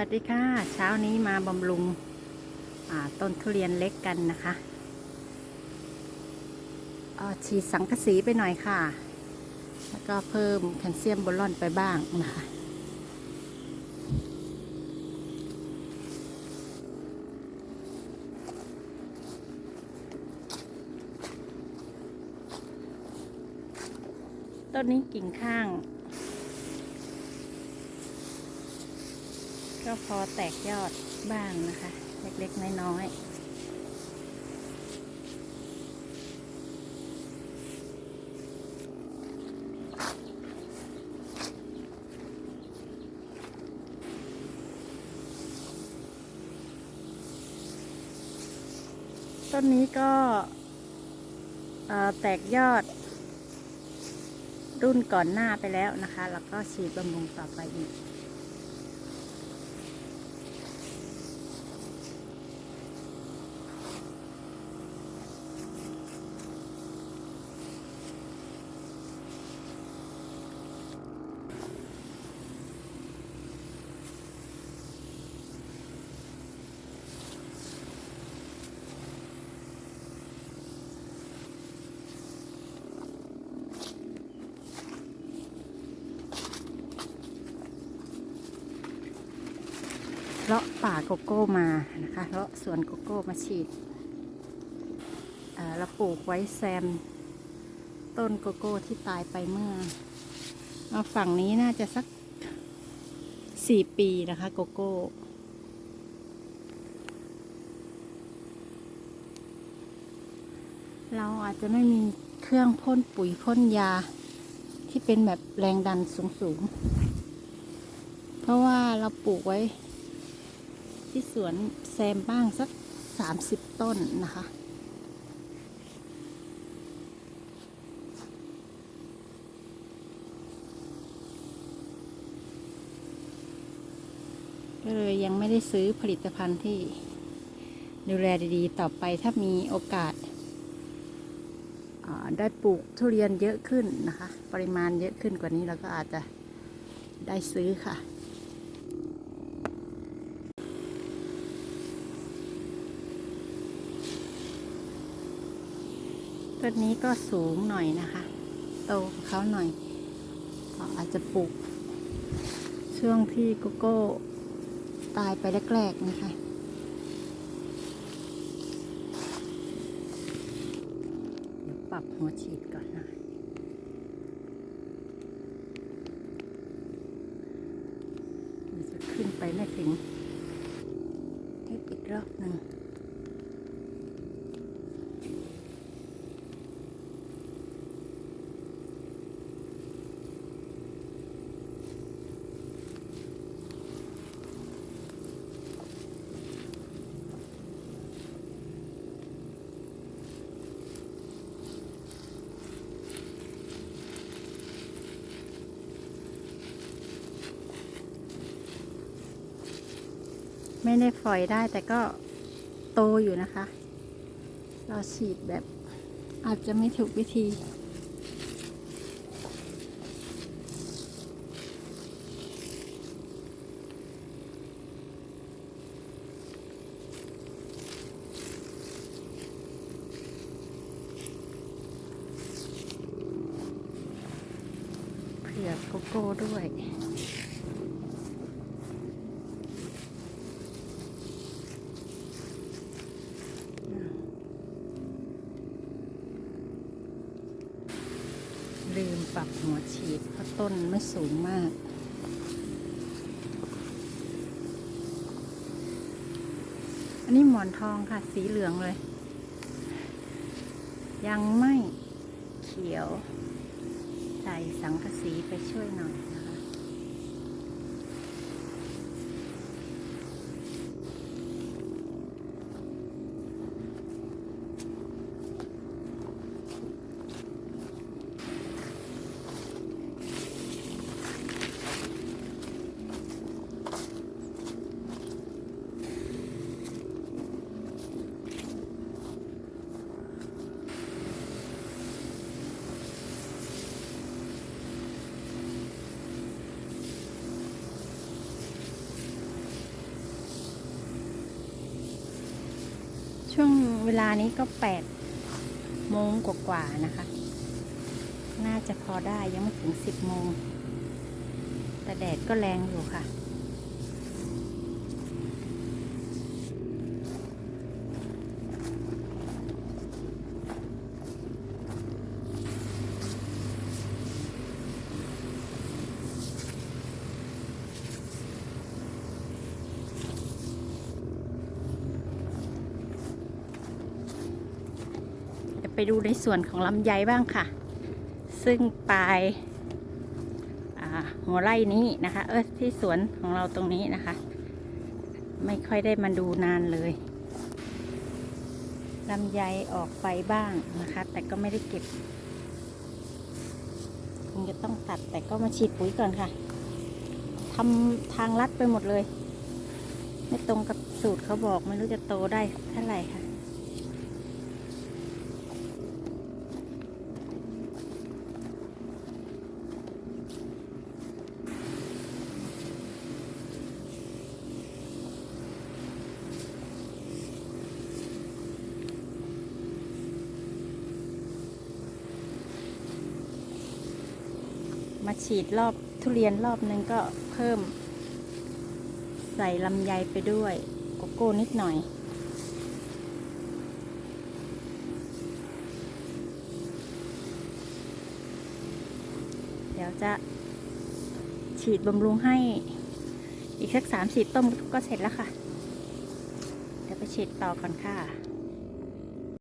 วัสดีค่ะ เช้านี้มาบำรุงต้นทุเรียนเล็กกันนะคะฉีดสังกะสีไปหน่อยค่ะ แล้วก็เพิ่มแคลเซียมโบรอนไปบ้างนะคะต้นนี้กิ่งข้าง ก็พอแตกยอดบ้างนะคะ เล็กๆ น้อยๆต้นนี้ก็แตกยอด รุ่นก่อนหน้าไปแล้วนะคะ แล้วก็ฉีดบำรุงต่อไปอีก เลาะป่าโกโก้มานะคะเลาะสวนโกโก้มาฉีดเราปลูกไว้แซม ต้นโกโก้ที่ตายไปเมื่อเอาฝั่งนี้น่าจะสักสี่ปีนะคะโกโก้เราอาจจะไม่มีเครื่องพ่นปุ๋ยพ่นยาที่เป็นแบบแรงดันสูงๆ เพราะว่าเราปลูกไว้ ที่สวนแซมบ้างสักสามสิบต้นนะคะ ก็เลยยังไม่ได้ซื้อผลิตภัณฑ์ที่ดูแลดีๆ ต่อไปถ้ามีโอกาสได้ปลูกทุเรียนเยอะขึ้นนะคะ ปริมาณเยอะขึ้นกว่านี้เราก็อาจจะได้ซื้อค่ะ ต้นนี้ก็สูงหน่อยนะคะ โตกว่าเขาหน่อยก็อาจจะปลูก ช่วงที่โกโก้ตายไปแรกๆนะคะเดี๋ยวปรับหัวฉีดก่อนนะมันจะขึ้นไปไม่ถึงให้อีกรอบหนึ่ง ไม่ได้ฝอยได้แต่ก็โตอยู่นะคะ เราฉีดแบบอาจจะไม่ถูกวิธีเผื่อโกโก้ด้วย ลืมปรับหัวฉีดเพราะต้นไม่สูงมากอันนี้หมอนทองค่ะ สีเหลืองเลย ยังไม่เขียว ใส่สังกะสีไปช่วยหน่อย ช่วงเวลานี้ก็แปดโมงกว่าๆนะคะ น่าจะพอได้ยังไม่ถึงสิบโมง แต่แดดก็แรงอยู่ค่ะ ไปดูในส่วนของลำไยบ้างค่ะ ซึ่งปลายาหัวไร่นี้นะคะ เออที่สวนของเราตรงนี้นะคะ ไม่ค่อยได้มาดูนานเลยลำไยออกไปบ้างนะคะ แต่ก็ไม่ได้เก็บคงจะต้องตัดแต่ก็มาฉีดปุ๋ยก่อนค่ะทำทางลัดไปหมดเลย ไม่ตรงกับสูตรเขาบอก ไม่รู้จะโตได้เท่าไหร่ค่ะ มาฉีดรอบทุเรียนรอบนึงก็เพิ่ม ใส่ลำไยไปด้วยโกโก้นิดหน่อย เดี๋ยวจะฉีดบำรุงให้อีกสักสามสี่ต้นก็เสร็จแล้วค่ะ เดี๋ยวไปฉีดต่อก่อนค่ะ